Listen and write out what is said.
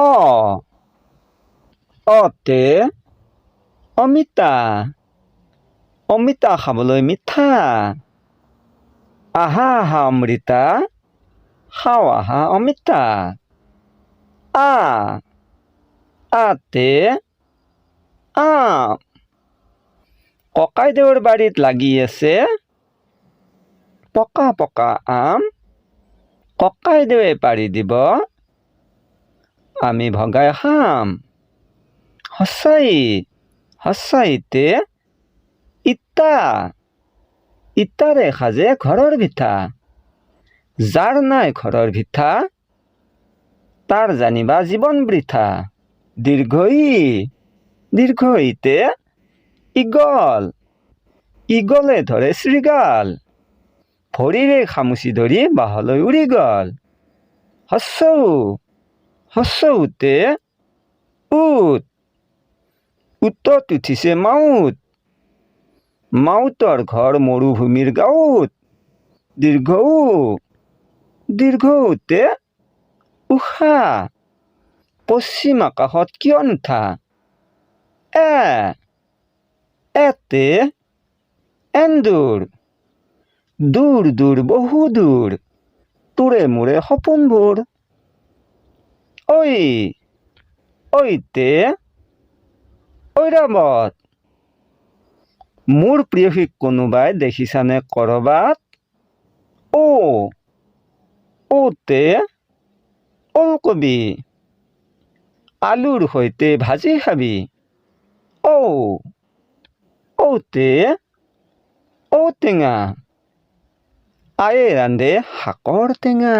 অ অতে অমিতা অমিতা খাবলৈ মিঠা আহা আহা অমৃতা খাও আহা অমিতা আ আতে আম ককাইদেউৰ বাৰীত লাগি আছে পকা পকা আম ককাইদেৱে পাৰি দিব আমি ভগাই খাম সঁচাই সঁচাইতে ইটা ইটাৰে সাজে ঘৰৰ ভিতা যাৰ নাই ঘৰৰ ভিতা তাৰ জানিবা জীৱন বৃথা। দীৰ্ঘই দীৰ্ঘইতে ইগল। ইগলে ধৰে শৃগাল ভৰিৰে খামুচি ধৰি বাহলৈ উৰি গ'ল। হস্যৌ হস্যৌতে উট উটত উঠিছে মাউত মাউতৰ ঘৰ মৰুভূমিৰ গাঁৱত দীৰ্ঘ দীৰ্ঘ উতে উষা পশ্চিম আকাশত কিয় নুঠা এ এতে এন্দুৰ দূৰ দূৰ বহু দূৰ তোৰে মোৰে সপোনবোৰ ঐ ঐতে ঐৰাবত মোৰ প্ৰিয়সীক কোনোবাই দেখিছানে কৰবাত? ও, ওতে, ওলকবি। আলুৰ সৈতে ভাজি খাবি। ঔ ঔতে ঔটেঙা। আয়ে ৰান্ধে শাকৰ টেঙা।